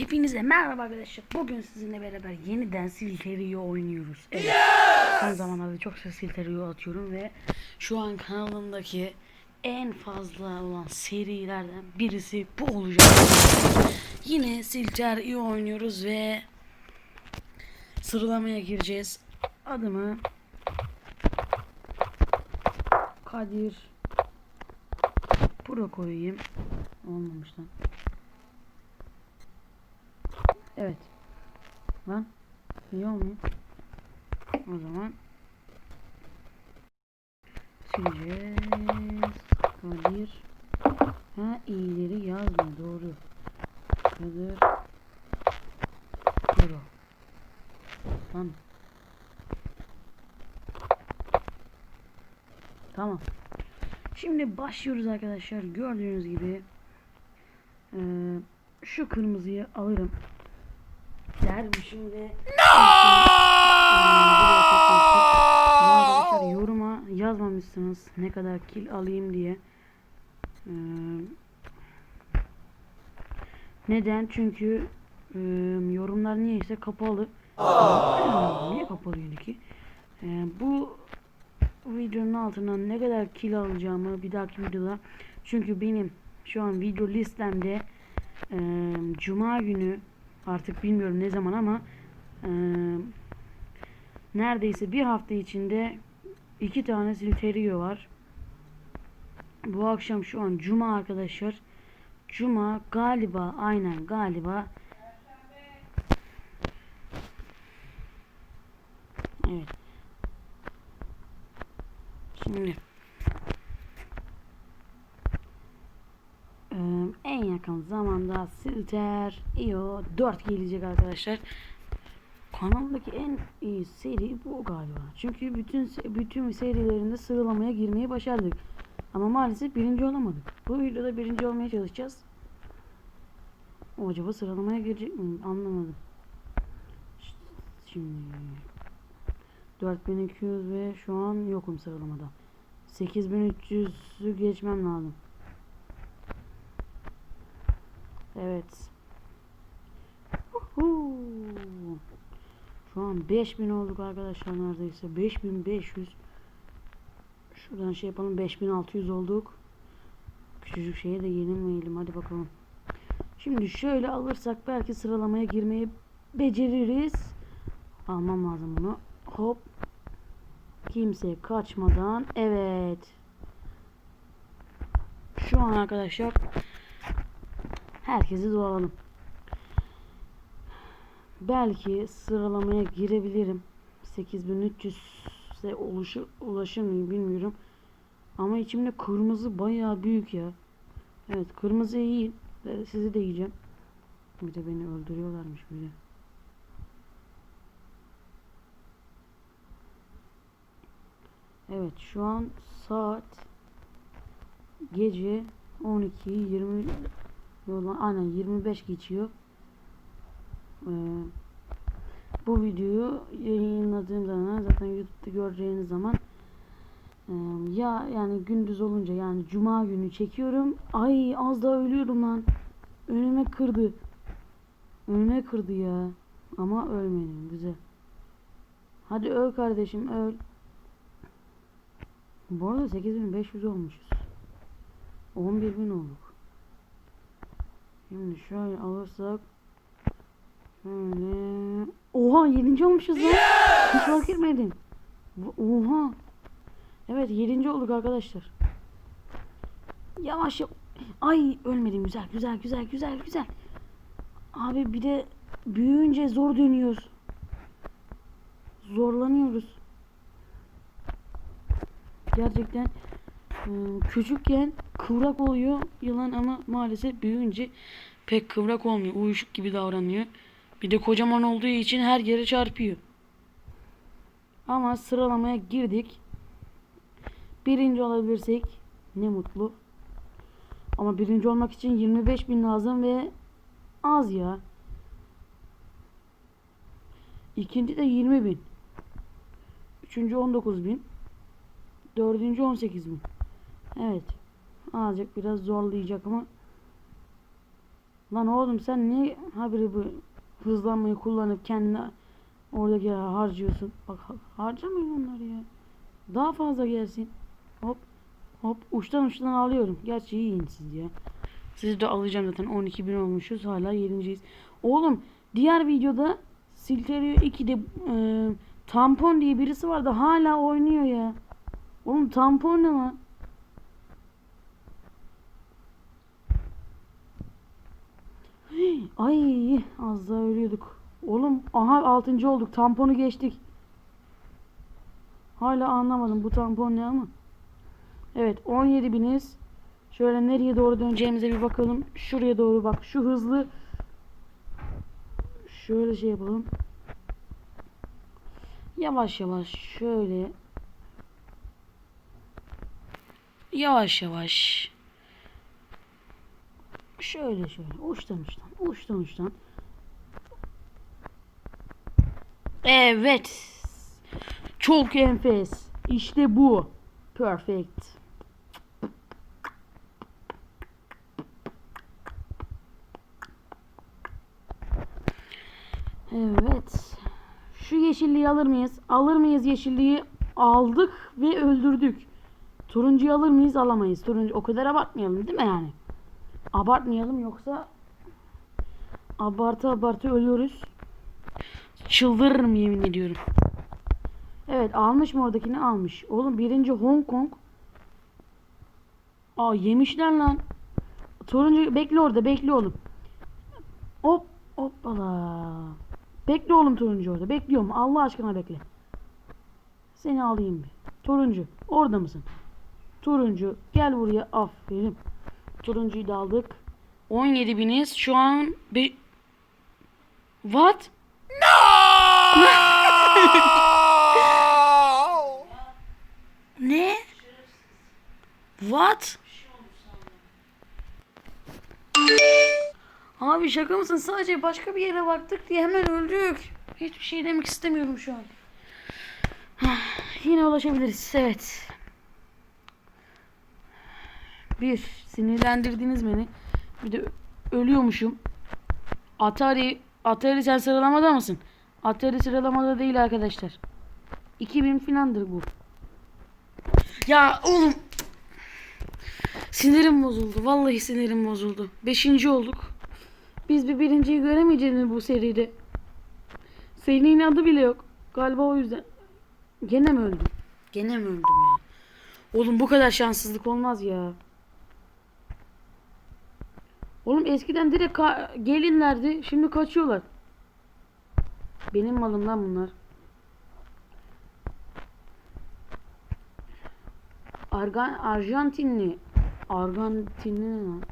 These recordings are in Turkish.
Hepinize merhaba arkadaşlar. Bugün sizinle beraber yeniden Silterio oynuyoruz. Evet. Son zamanlarda çok sık Silterio atıyorum ve şu an kanalımdaki en fazla olan serilerden birisi bu olacak. Yine Silterio oynuyoruz ve sıralamaya gireceğiz. Adımı Kadir Pro koyayım. Olmamış lan. Evet. Lan. İyi olmuyor. O zaman sileceğiz. Kadir. Ha iyileri yazma doğru. Kadir. Pro. Lan. Tamam. Şimdi başlıyoruz arkadaşlar. Gördüğünüz gibi eee, şu kırmızıyı alırım. Dermişim ve arkadaşlar yoruma yazmamışsınız ne kadar kill alayım diye. Eee, neden? Çünkü eee, yorumlar niyeyse kapalı. Niye kapalıydı ki? Eee, bu videonun altına ne kadar kill alacağımı bir dahaki videoda çünkü benim şu an video listemde eee, cuma günü artık bilmiyorum ne zaman ama eee, neredeyse bir hafta içinde iki tane Silterio var. Bu akşam şu an cuma arkadaşlar. Cuma galiba aynen galiba Evet. Şimdi eee, en yakın zamanda Silter IO 4 gelecek arkadaşlar. Kanaldaki en iyi seri bu galiba. Çünkü bütün bütün serilerinde sıralamaya girmeyi başardık. Ama maalesef birinci olamadık. Bu videoda birinci olmaya çalışacağız. O acaba sıralamaya girecek mi? Anlamadım. Şimdi 4200 ve şu an yokum sıralamada. 8300'ü geçmem lazım. Evet. Uhu. Şu an 5000 olduk arkadaşlar neredeyse. 5500. Şuradan şey yapalım 5600 olduk. Küçücük şeye de yenilmeyelim hadi bakalım. Şimdi şöyle alırsak belki sıralamaya girmeyi beceririz. Almam lazım bunu. Hop. Kimse kaçmadan. Evet. Şu an arkadaşlar herkesi doğalım. Belki sıralamaya girebilirim. 8300'e ulaşır, ulaşır mıyım bilmiyorum. Ama içimde kırmızı bayağı büyük ya. Evet kırmızı iyi. Ve Sizi de yiyeceğim. Bir de beni öldürüyorlarmış bir de. Evet şu an saat gece 12 20 yola aynen 25 geçiyor. Ee, bu videoyu yayınladığım zaman zaten YouTube'da göreceğiniz zaman e, ya yani gündüz olunca yani cuma günü çekiyorum. Ay az daha ölüyorum lan. Önüme kırdı. Önüme kırdı ya. Ama ölmedim. Güzel. Hadi öl kardeşim öl. Bu arada 8500 olmuşuz. 11000 olduk. Şimdi şöyle alırsak şöyle Oha 7. olmuşuz lan. Hiç fark etmedim. Oha. Evet 7. olduk arkadaşlar. Yavaş yap. Ay ölmedim güzel güzel güzel güzel güzel. Abi bir de büyüyünce zor dönüyoruz. Zorlanıyoruz. Gerçekten küçükken kıvrak oluyor yılan ama maalesef büyüyünce pek kıvrak olmuyor. Uyuşuk gibi davranıyor. Bir de kocaman olduğu için her yere çarpıyor. Ama sıralamaya girdik. Birinci olabilirsek ne mutlu. Ama birinci olmak için 25 bin lazım ve az ya. İkinci de 20 bin. Üçüncü 19 bin. Dördüncü 18 bin. Evet. Azıcık biraz zorlayacak ama Lan oğlum sen niye haberi bu hızlanmayı kullanıp kendine oradaki harcıyorsun? Bak ha- harcamayın onları ya. Daha fazla gelsin. Hop hop uçtan uçtan alıyorum. Gerçi yiyin siz ya. Sizi de alacağım zaten 12 bin olmuşuz hala yedinciyiz. Oğlum diğer videoda Silterio 2'de e, tampon diye birisi vardı hala oynuyor ya. Oğlum tampon ne lan? Ay az daha ölüyorduk. Oğlum aha 6. olduk. Tamponu geçtik. Hala anlamadım bu tampon ne ama. Evet 17 biniz. Şöyle nereye doğru döneceğimize bir bakalım. Şuraya doğru bak. Şu hızlı şöyle şey yapalım. Yavaş yavaş şöyle yavaş yavaş şöyle şöyle uçtan uçtan uçtan uçtan Evet çok enfes İşte bu perfect Evet şu yeşilliği alır mıyız? Alır mıyız yeşilliği? Aldık ve öldürdük. Turuncuyu alır mıyız? Alamayız. Turuncu o kadar abartmayalım değil mi yani? Abartmayalım yoksa abartı abartı ölüyoruz. Çıldırırım yemin ediyorum. Evet almış mı oradakini almış. Oğlum birinci Hong Kong. Aa yemişler lan. Turuncu bekle orada bekle oğlum. Hop hoppala. Bekle oğlum turuncu orada. Bekliyorum. Allah aşkına bekle. Seni alayım bir. Turuncu. Orada mısın? Turuncu. Gel buraya. Aferin. Turuncuyu da aldık. 17 biniz. Şu an. What? Ne? What? Abi şaka mısın? Sadece başka bir yere baktık diye hemen öldük. Hiçbir şey demek istemiyorum şu an. Yine ulaşabiliriz. Evet. Bir, sinirlendirdiniz beni. Bir de ölüyormuşum. Atari, Atari sen sıralamada mısın? Atari sıralamada değil arkadaşlar. 2000 filandır bu. Ya oğlum. Sinirim bozuldu. Vallahi sinirim bozuldu. Beşinci olduk. Biz bir birinciyi göremeyeceğiz mi bu seride? Serinin adı bile yok. Galiba o yüzden. Gene mi öldüm? Gene mi öldüm ya? Oğlum bu kadar şanssızlık olmaz ya. Oğlum eskiden direkt gelinlerdi. Şimdi kaçıyorlar. Benim malımdan bunlar. Argan Arjantinli. Arjantinli lan?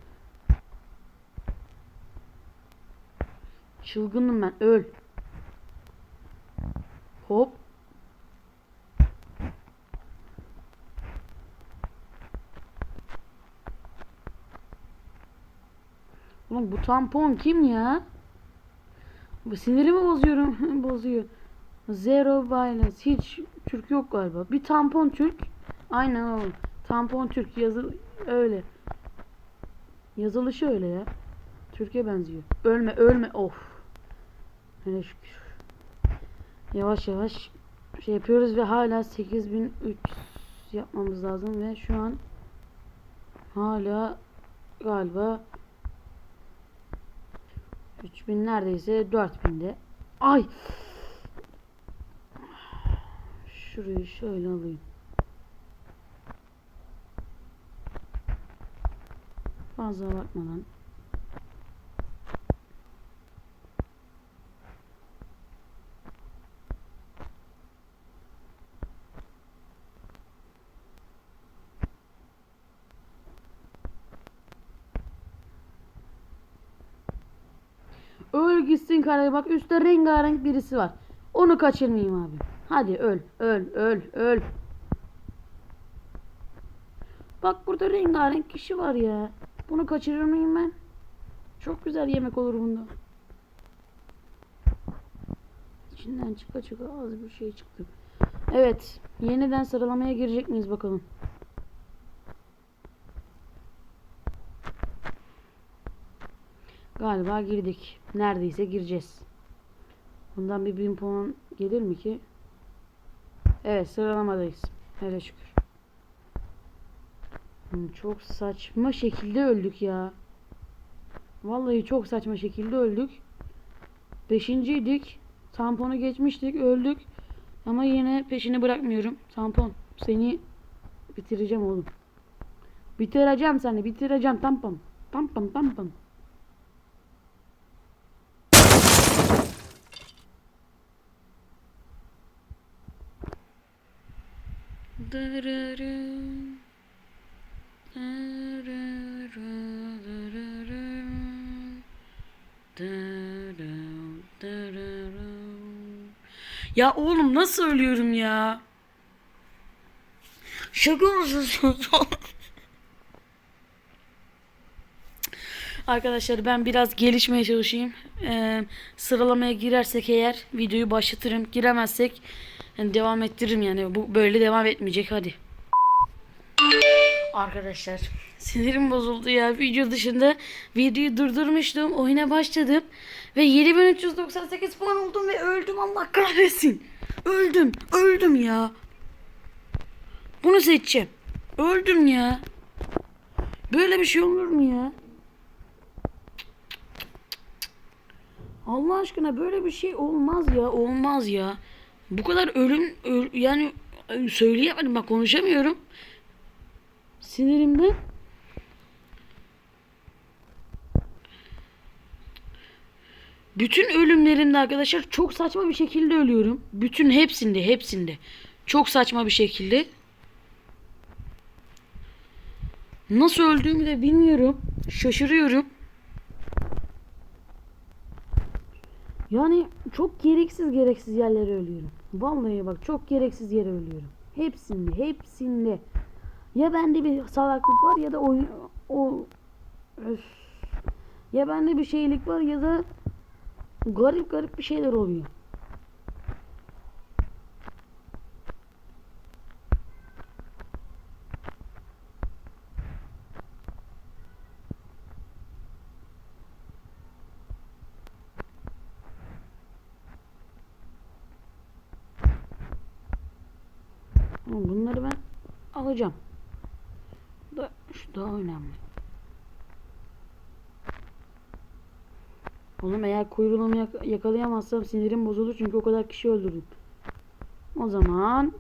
Çılgınım ben. Öl. Hop. Bu tampon kim ya? Bu sinirimi bozuyorum. Bozuyor. Zero violence. Hiç Türk yok galiba. Bir tampon Türk. Aynen oğlum. Tampon Türk yazıl öyle. Yazılışı öyle ya. Türkiye benziyor. Ölme ölme. Of. Hele şükür. Yavaş yavaş şey yapıyoruz ve hala 8300 yapmamız lazım ve şu an hala galiba 3000 neredeyse 4000'de. Ay. Şurayı şöyle alayım. Fazla bakmadan. Karaya bak üstte rengarenk birisi var. Onu kaçırmayayım abi. Hadi öl öl öl öl. Bak burada rengarenk kişi var ya. Bunu kaçırır mıyım ben? Çok güzel yemek olur bunda. İçinden çıka çıka az bir şey çıktı. Evet. Yeniden sıralamaya girecek miyiz bakalım. Galiba girdik. Neredeyse gireceğiz. Bundan bir bin puan gelir mi ki? Evet sıralamadayız. Hele şükür. Hmm, Çok saçma şekilde öldük ya. Vallahi çok saçma şekilde öldük. Beşinciydik. Tamponu geçmiştik. Öldük. Ama yine peşini bırakmıyorum. Tampon. Seni bitireceğim oğlum. Bitireceğim seni. Bitireceğim tampon. Tampon tampon. Ya oğlum nasıl ölüyorum ya? Şaka mısın? Arkadaşlar ben biraz gelişmeye çalışayım. Ee, sıralamaya girersek eğer videoyu başlatırım. Giremezsek yani devam ettiririm yani. Bu böyle devam etmeyecek hadi. Arkadaşlar sinirim bozuldu ya. Video dışında videoyu durdurmuştum. Oyuna başladım. Ve 7398 puan oldum ve öldüm Allah kahretsin. Öldüm. Öldüm ya. Bunu seçeceğim. Öldüm ya. Böyle bir şey olur mu ya? Allah aşkına böyle bir şey olmaz ya. Olmaz ya. Bu kadar ölüm öl- yani söyleyemedim bak konuşamıyorum. Sinirimden. Bütün ölümlerimde arkadaşlar çok saçma bir şekilde ölüyorum. Bütün hepsinde hepsinde. Çok saçma bir şekilde. Nasıl öldüğümü de bilmiyorum. Şaşırıyorum. Yani çok gereksiz gereksiz yerlere ölüyorum. Vallahi bak çok gereksiz yere ölüyorum. Hepsinde, hepsinde. Ya bende bir salaklık var ya da o o öf. ya bende bir şeylik var ya da garip garip bir şeyler oluyor. Ama Bunları ben alacağım. Da şu daha önemli. Oğlum eğer kuyruğumu yak- yakalayamazsam sinirim bozulur çünkü o kadar kişi öldürdüm. O zaman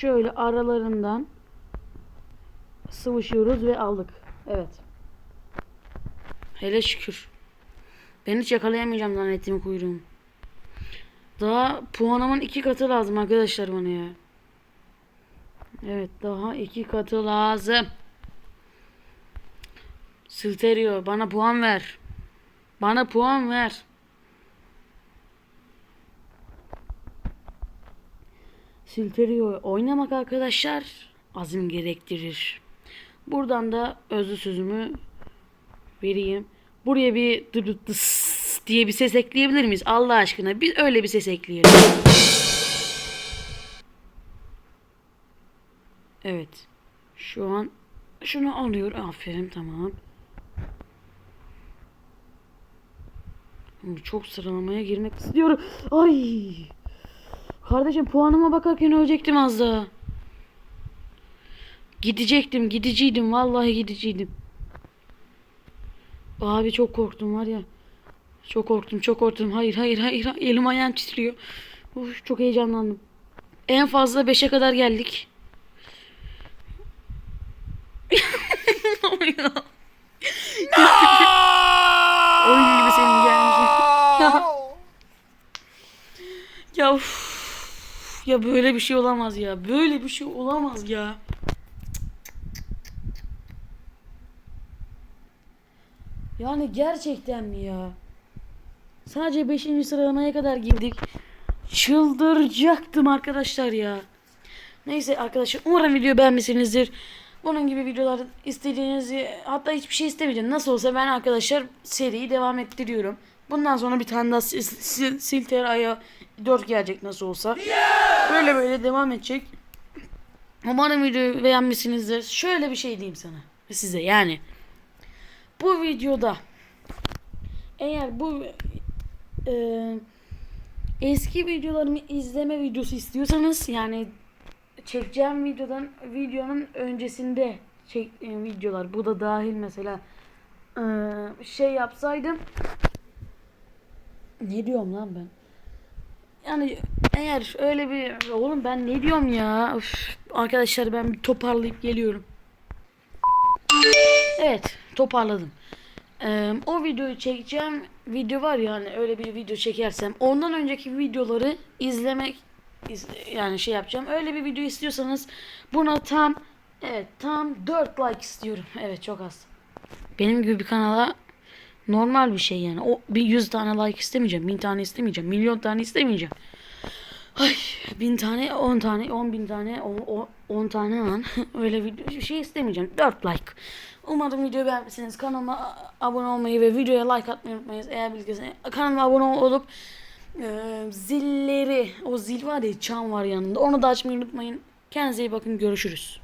şöyle aralarından sıvışıyoruz ve aldık. Evet. Hele şükür. Ben hiç yakalayamayacağım zannettiğim kuyruğumu. Daha puanımın iki katı lazım arkadaşlar bana ya. Evet daha iki katı lazım. Silterio bana puan ver. Bana puan ver. Silterio oynamak arkadaşlar azim gerektirir. Buradan da özlü sözümü vereyim. Buraya bir diye bir ses ekleyebilir miyiz? Allah aşkına biz öyle bir ses ekleyelim. Evet. Şu an şunu alıyor. Aferin tamam. Çok sıralamaya girmek istiyorum. Ay. Kardeşim puanıma bakarken ölecektim az daha. Gidecektim, gidiciydim. Vallahi gidiciydim. Abi çok korktum var ya. Çok korktum, çok korktum. Hayır, hayır, hayır. hayır. Elim ayağım titriyor. Uf, çok heyecanlandım. En fazla 5'e kadar geldik. Oyun gibi senin gelmişin. ya. Ya uf. Ya böyle bir şey olamaz ya. Böyle bir şey olamaz ya. Yani gerçekten mi ya? Sadece 5. sıralamaya kadar girdik. Çıldıracaktım arkadaşlar ya. Neyse arkadaşlar umarım video beğenmişsinizdir. Bunun gibi videolar istediğinizi hatta hiçbir şey istemeyeceğim. Nasıl olsa ben arkadaşlar seriyi devam ettiriyorum. Bundan sonra bir tane daha sil, sil, Silter Ay'a 4 gelecek nasıl olsa. Böyle böyle devam edecek. Umarım videoyu beğenmişsinizdir. Şöyle bir şey diyeyim sana. Size yani. bu videoda eğer bu e, eski videolarımı izleme videosu istiyorsanız yani çekeceğim videodan videonun öncesinde çek e, videolar. Bu da dahil mesela e, şey yapsaydım. Ne diyorum lan ben? Yani eğer öyle bir oğlum ben ne diyorum ya? Üf, arkadaşlar ben bir toparlayıp geliyorum. Evet toparladım. Ee, o videoyu çekeceğim. Video var ya hani öyle bir video çekersem. Ondan önceki videoları izlemek iz- yani şey yapacağım. Öyle bir video istiyorsanız buna tam evet tam 4 like istiyorum. Evet çok az. Benim gibi bir kanala normal bir şey yani. O bir 100 tane like istemeyeceğim. 1000 tane istemeyeceğim. Milyon tane istemeyeceğim. Ay bin tane, 10 tane, 10 bin tane, 10 tane lan. Öyle bir şey istemeyeceğim. 4 like. Umarım videoyu beğenmişsiniz. Kanalıma abone olmayı ve videoya like atmayı unutmayınız. Eğer bilgisayar kanalıma abone olup e, zilleri, o zil var ya çan var yanında. Onu da açmayı unutmayın. Kendinize iyi bakın. Görüşürüz.